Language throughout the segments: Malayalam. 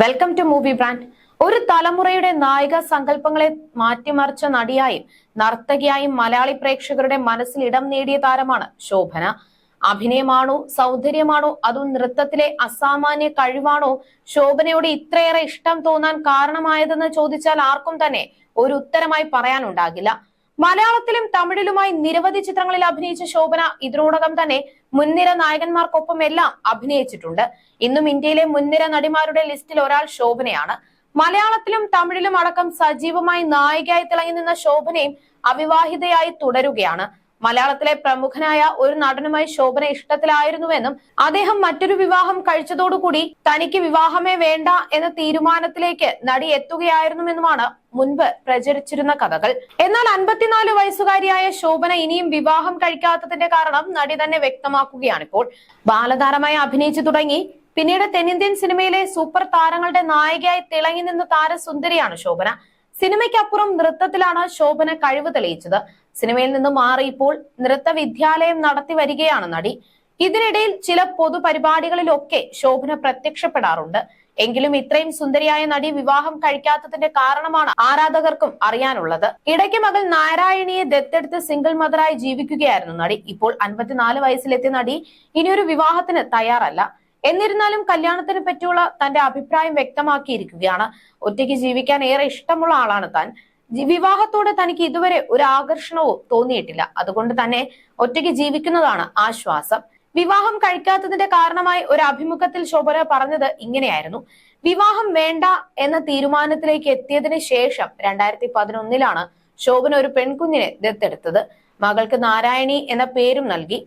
വെൽക്കം ടു മൂവി ബ്രാൻഡ് ഒരു തലമുറയുടെ നായിക സങ്കല്പങ്ങളെ മാറ്റിമറിച്ച നടിയായും നർത്തകിയായും മലയാളി പ്രേക്ഷകരുടെ മനസ്സിൽ ഇടം നേടിയ താരമാണ് ശോഭന. അഭിനയമാണോ സൗന്ദര്യമാണോ അതോ നൃത്തത്തിലെ അസാമാന്യ കഴിവാണോ ശോഭനയോട് ഇത്രയേറെ ഇഷ്ടം തോന്നാൻ കാരണമായതെന്ന് ചോദിച്ചാൽ ആർക്കും തന്നെ ഒരു ഉത്തരമായി പറയാനുണ്ടാകില്ല. മലയാളത്തിലും തമിഴിലുമായി നിരവധി ചിത്രങ്ങളിൽ അഭിനയിച്ച ശോഭന ഇതിനോടകം തന്നെ മുൻനിര നായകന്മാർക്കൊപ്പം എല്ലാം അഭിനയിച്ചിട്ടുണ്ട്. ഇന്നും ഇന്ത്യയിലെ മുൻനിര നടിമാരുടെ ലിസ്റ്റിൽ ഒരാൾ ശോഭനയാണ്. മലയാളത്തിലും തമിഴിലും അടക്കം സജീവമായി നായികയായി തിളങ്ങി നിന്ന ശോഭനയും അവിവാഹിതയായി തുടരുകയാണ്. മലയാളത്തിലെ പ്രമുഖനായ ഒരു നടനുമായി ശോഭന ഇഷ്ടത്തിലായിരുന്നുവെന്നും അദ്ദേഹം മറ്റൊരു വിവാഹം കഴിച്ചതോടുകൂടി തനിക്ക് വിവാഹമേ വേണ്ട എന്ന തീരുമാനത്തിലേക്ക് നടി എത്തുകയായിരുന്നുവെന്നുമാണ് മുൻപ് പ്രചരിച്ചിരുന്ന കഥകൾ. എന്നാൽ അൻപത്തിനാല് വയസ്സുകാരിയായ ശോഭന ഇനിയും വിവാഹം കഴിക്കാത്തതിന്റെ കാരണം നടി തന്നെ വ്യക്തമാക്കുകയാണിപ്പോൾ. ബാലതാരമായി അഭിനയിച്ചു തുടങ്ങി. പിന്നീട് തെന്നിന്ത്യൻ സിനിമയിലെ സൂപ്പർ താരങ്ങളുടെ നായികയായി തിളങ്ങി നിന്ന താരസുന്ദരിയാണ് ശോഭന. സിനിമയ്ക്കപ്പുറം നൃത്തത്തിലാണ് ശോഭന കഴിവ് തെളിയിച്ചത്. സിനിമയിൽ നിന്നും മാറി ഇപ്പോൾ നൃത്ത വിദ്യാലയം നടത്തി വരികയാണ് നടി. ഇതിനിടയിൽ ചില പൊതുപരിപാടികളിലൊക്കെ ശോഭന പ്രത്യക്ഷപ്പെടാറുണ്ട്. എങ്കിലും ഇത്രയും സുന്ദരിയായ നടി വിവാഹം കഴിക്കാത്തതിന്റെ കാരണമാണ് ആരാധകർക്കും അറിയാനുള്ളത്. ഇടയ്ക്ക് മകൾ നാരായണിയെ ദത്തെടുത്ത് സിംഗിൾ മദറായി ജീവിക്കുകയായിരുന്നു നടി. ഇപ്പോൾ അൻപത്തിനാല് വയസ്സിലെത്തിയ നടി ഇനിയൊരു വിവാഹത്തിന് തയ്യാറല്ല. എന്നിരുന്നാലും കല്യാണത്തിനെ പറ്റിയുള്ള തന്റെ അഭിപ്രായം വ്യക്തമാക്കിയിരിക്കുകയാണ്. ഒറ്റയ്ക്ക് ജീവിക്കാൻ ഏറെ ഇഷ്ടമുള്ള ആളാണ് താൻ. വിവാഹത്തോട് തനിക്ക് ഇതുവരെ ഒരു ആകർഷണവും തോന്നിയിട്ടില്ല. അതുകൊണ്ട് തന്നെ ഒറ്റയ്ക്ക് ജീവിക്കുന്നതാണ് ആശ്വാസം. വിവാഹം കഴിക്കാത്തതിന്റെ കാരണമായി ഒരു അഭിമുഖത്തിൽ ശോഭന പറഞ്ഞത് ഇങ്ങനെയായിരുന്നു. വിവാഹം വേണ്ട എന്ന തീരുമാനത്തിലേക്ക് എത്തിയതിന് ശേഷം രണ്ടായിരത്തി പതിനൊന്നിലാണ് ശോഭന ഒരു പെൺകുഞ്ഞിനെ ദത്തെടുത്തത്. മകൾക്ക് നാരായണി എന്ന പേരും നൽകി.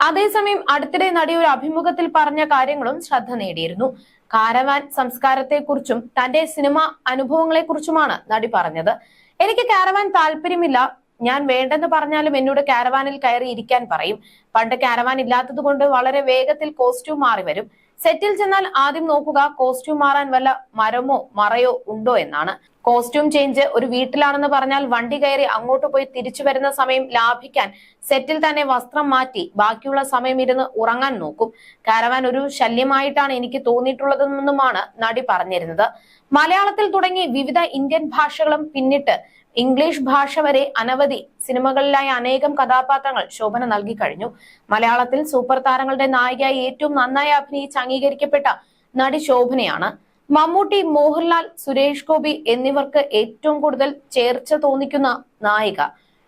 അതേസമയം അടുത്തിടെ നടി ഒരു അഭിമുഖത്തിൽ പറഞ്ഞ കാര്യങ്ങളും ശ്രദ്ധ നേടിയിരുന്നു. കാരവാൻ സംസ്കാരത്തെക്കുറിച്ചും തന്റെ സിനിമ അനുഭവങ്ങളെക്കുറിച്ചുമാണ് നടി പറഞ്ഞത്. എനിക്ക് കാരവാൻ താല്പര്യമില്ല. ഞാൻ വേണ്ടെന്ന് പറഞ്ഞാലും എന്നോട് കാരവാനിൽ കയറി ഇരിക്കാൻ പറയും. പണ്ട് കാരവാൻ ഇല്ലാത്തത് വളരെ വേഗത്തിൽ കോസ്റ്റ്യൂം മാറി വരും. സെറ്റിൽ ചെന്നാൽ ആദ്യം നോക്കുക കോസ്റ്റ്യൂം മാറാൻ വല്ല മരമോ മറയോ ഉണ്ടോ എന്നാണ്. കോസ്റ്റ്യൂം ചേഞ്ച് ഒരു വീട്ടിലാണെന്ന് പറഞ്ഞാൽ വണ്ടി കയറി അങ്ങോട്ട് പോയി തിരിച്ചു വരുന്ന സമയം ലാഭിക്കാൻ സെറ്റിൽ തന്നെ വസ്ത്രം മാറ്റി ബാക്കിയുള്ള സമയം ഇരുന്ന് ഉറങ്ങാൻ നോക്കും. കാരവാൻ ഒരു ശല്യമായിട്ടാണ് എനിക്ക് തോന്നിയിട്ടുള്ളതെന്നുമാണ് നടി പറഞ്ഞിരുന്നത്. മലയാളത്തിൽ തുടങ്ങി വിവിധ ഇന്ത്യൻ ഭാഷകളും പിന്നിട്ട് ഇംഗ്ലീഷ് ഭാഷ വരെ അനവധി സിനിമകളിലായി അനേകം കഥാപാത്രങ്ങൾ ശോഭന നൽകി കഴിഞ്ഞു. മലയാളത്തിൽ സൂപ്പർ താരങ്ങളുടെ നായികയായി ഏറ്റവും നന്നായി അഭിനയിച്ച് അംഗീകരിക്കപ്പെട്ട നടി ശോഭനയാണ്. മമ്മൂട്ടി മോഹൻലാൽ സുരേഷ് ഗോപി എന്നിവർക്ക് ഏറ്റവും കൂടുതൽ ചേർച്ച തോന്നിക്കുന്ന നായിക.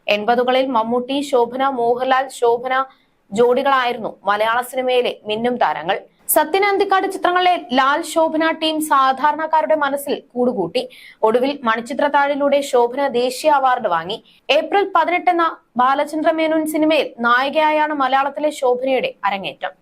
എൺപതുകളിൽ മമ്മൂട്ടി ശോഭന മോഹൻലാൽ ശോഭന ജോഡികളായിരുന്നു മലയാള സിനിമയിലെ മിന്നും താരങ്ങൾ. സത്യൻ അന്തിക്കാട് ചിത്രങ്ങളിലെ ലാൽ ശോഭന ടീം സാധാരണക്കാരുടെ മനസ്സിൽ കൂടുകൂട്ടി. ഒടുവിൽ മണിച്ചിത്രത്താഴിലൂടെ ശോഭന ദേശീയ അവാർഡ് വാങ്ങി. ഏപ്രിൽ പതിനെട്ടെന്ന ബാലചന്ദ്ര മേനോൻ സിനിമയിൽ നായികയായാണ് മലയാളത്തിലെ ശോഭനയുടെ അരങ്ങേറ്റം.